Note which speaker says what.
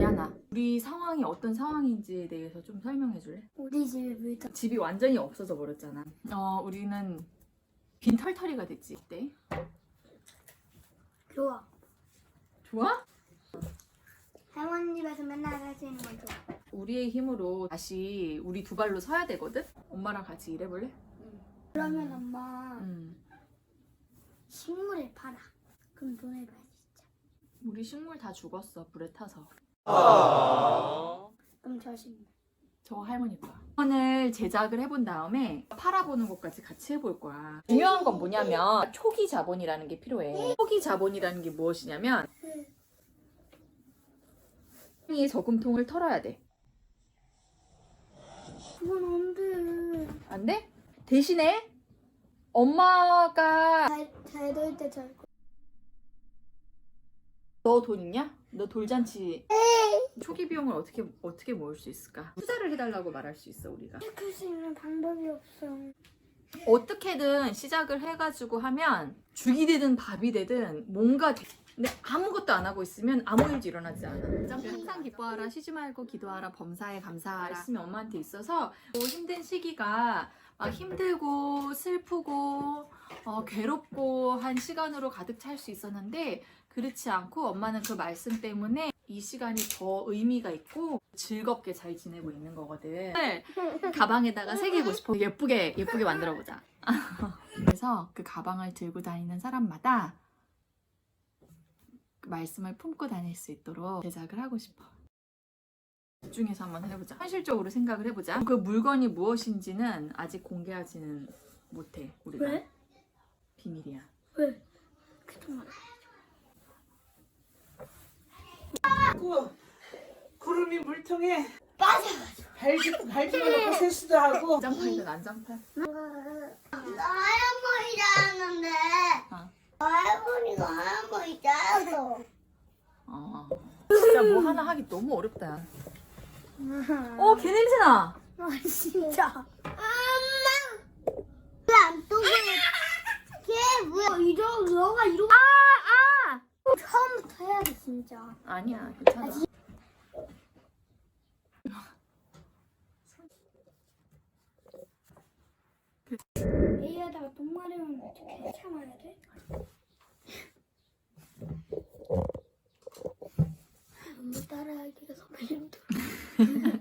Speaker 1: 야나 우리 상황이 어떤 상황인지에 대해서 좀 설명해 줄래?
Speaker 2: 우리 집에 물다
Speaker 1: 집이 완전히 없어져 버렸잖아. 어 우리는 빈 털터리가 됐지 이때.
Speaker 2: 좋아.
Speaker 1: 좋아?
Speaker 2: 할머니 집에서 맨날 할 수 있는 건 좋아.
Speaker 1: 우리의 힘으로 다시 우리 두 발로 서야 되거든. 엄마랑 같이 일해볼래?
Speaker 2: 그러면 엄마
Speaker 1: 음.
Speaker 2: 식물을 팔아. 그럼 돈을 벌 수 있죠.
Speaker 1: 우리 식물 다 죽었어 불에 타서.
Speaker 2: 그럼 저 식물.
Speaker 1: 저 할머니 거야. 오늘 제작을 해본 다음에 팔아보는 것까지 같이 해볼 거야. 중요한 건 뭐냐면 초기 자본이라는 게 필요해. 초기 자본이라는 게 무엇이냐면 이 저금통을 털어야 돼.
Speaker 2: 그건 안 돼.
Speaker 1: 안 돼? 대신에 엄마가
Speaker 2: 잘잘될때잘
Speaker 1: 너돈 있냐? 너 돌잔치 초기 비용을 어떻게 어떻게 모을 수 있을까? 투자를 해달라고 말할 수 있어 우리가.
Speaker 2: 시작할 수 있는 방법이 없어.
Speaker 1: 어떻게든 시작을 해가지고 하면 죽이 되든 밥이 되든 뭔가 돼. 근데 아무것도 안 하고 있으면 아무 일도 일어나지 않아. 항상 기뻐하라, 쉬지 말고 기도하라, 범사에 감사하라. 말씀이 엄마한테 있어서 뭐 힘든 시기가 막 힘들고 슬프고 어, 괴롭고 한 시간으로 가득 찰 수 있었는데 그렇지 않고 엄마는 그 말씀 때문에 이 시간이 더 의미가 있고 즐겁게 잘 지내고 있는 거거든. 가방에다가 새기고 싶어. 예쁘게 예쁘게 만들어 보자. 그래서 그 가방을 들고 다니는 사람마다 그 말씀을 품고 다닐 수 있도록 제작을 하고 싶어. 집중해서 한번 해보자. 현실적으로 생각을 해보자. 그 물건이 무엇인지는 아직 공개하지는 못해. 우리가
Speaker 2: 왜?
Speaker 1: 비밀이야.
Speaker 2: 왜? 그동안
Speaker 3: 구 구름이 물통에
Speaker 2: 빠져가지고.
Speaker 3: 발집 발집해놓고 세수도 하고
Speaker 1: 난장판이든 난장판.
Speaker 2: 할머니 자는데
Speaker 1: 어.
Speaker 2: 할머니가 할머니 자서.
Speaker 1: 어. 진짜 뭐 하나 하기 너무 어렵다. 어, 개 냄새 나.
Speaker 2: 아 진짜. 엄마. 왜안 떠고? 걔 뭐야? 이러 너가 이러고. 아 아. 처음부터 해야 돼 진짜.
Speaker 1: 아니야, 괜찮아.
Speaker 2: A에다가 똥 마르면 어떻게 참아야 돼? 너무 따라하기가 너무 힘들어.